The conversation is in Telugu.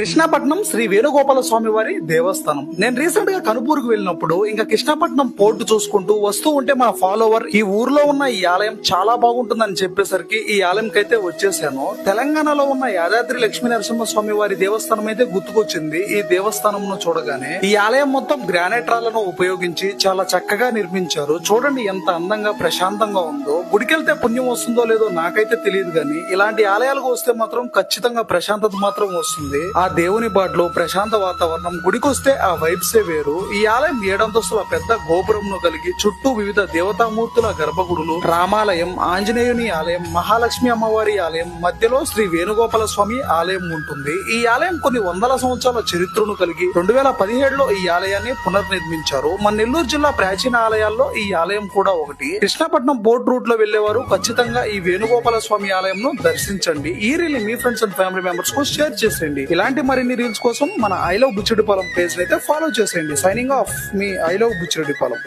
కృష్ణాపట్నం శ్రీ వేణుగోపాల స్వామి వారి దేవస్థానం. నేను రీసెంట్గా కనుపూరుకు వెళ్ళినప్పుడు ఇంకా కృష్ణాపట్నం పోర్టు చూసుకుంటూ వస్తూ ఉంటే మా ఫాలోవర్ ఈ ఊర్లో ఉన్న ఈ ఆలయం చాలా బాగుంటుందని చెప్పేసరికి ఈ ఆలయంకి అయితే వచ్చేసాను. తెలంగాణలో ఉన్న యాదాద్రి లక్ష్మీ నరసింహ స్వామి వారి దేవస్థానం అయితే గుర్తుకొచ్చింది. ఈ దేవస్థానం చూడగానే ఈ ఆలయం మొత్తం గ్రానైట్ రాళ్ళను ఉపయోగించి చాలా చక్కగా నిర్మించారు. చూడండి ఎంత అందంగా ప్రశాంతంగా ఉందో. గుడికెళ్తే పుణ్యం వస్తుందో లేదో నాకైతే తెలియదు కానీ ఇలాంటి ఆలయాలకు వస్తే మాత్రం ఖచ్చితంగా ప్రశాంతత మాత్రం వస్తుంది. ఆ దేవుని బాటలో ప్రశాంత వాతావరణం గుడికొస్తే ఆ వైబ్సే వేరు. ఈ ఆలయం ఏడంతస్తుల పెద్ద గోపురంను కలిగి చుట్టూ వివిధ దేవతామూర్తుల గర్భగుడులు రామాలయం ఆంజనేయుని ఆలయం మహాలక్ష్మి అమ్మవారి ఆలయం మధ్యలో శ్రీ వేణుగోపాల స్వామి ఆలయం ఉంటుంది. ఈ ఆలయం కొన్ని వందల సంవత్సరాల చరిత్రను కలిగి రెండు వేల పదిహేడులో ఈ ఆలయాన్ని పునర్నిర్మించారు. మన నెల్లూరు జిల్లా ప్రాచీన ఆలయాల్లో ఈ ఆలయం కూడా ఒకటి. కృష్ణపట్నం బోట్ రూట్లో వెళ్ళేవారు ఖచ్చితంగా ఈ వేణుగోపాల స్వామి ఆలయంను దర్శించండి. ఈ రీల్ మీ ఫ్రెండ్స్ అండ్ ఫ్యామిలీ మెంబర్స్కు షేర్ చేసేయండి. ఇలాంటి మరిన్ని రీల్స్ కోసం మన ఐ లవ్ బుచ్చిడిపాలెం పేజ్ అయితే ఫాలో చేసేయండి. సైనింగ్ ఆఫ్ మీ ఐ లవ్ బుచ్చిరెడ్డిపాలెం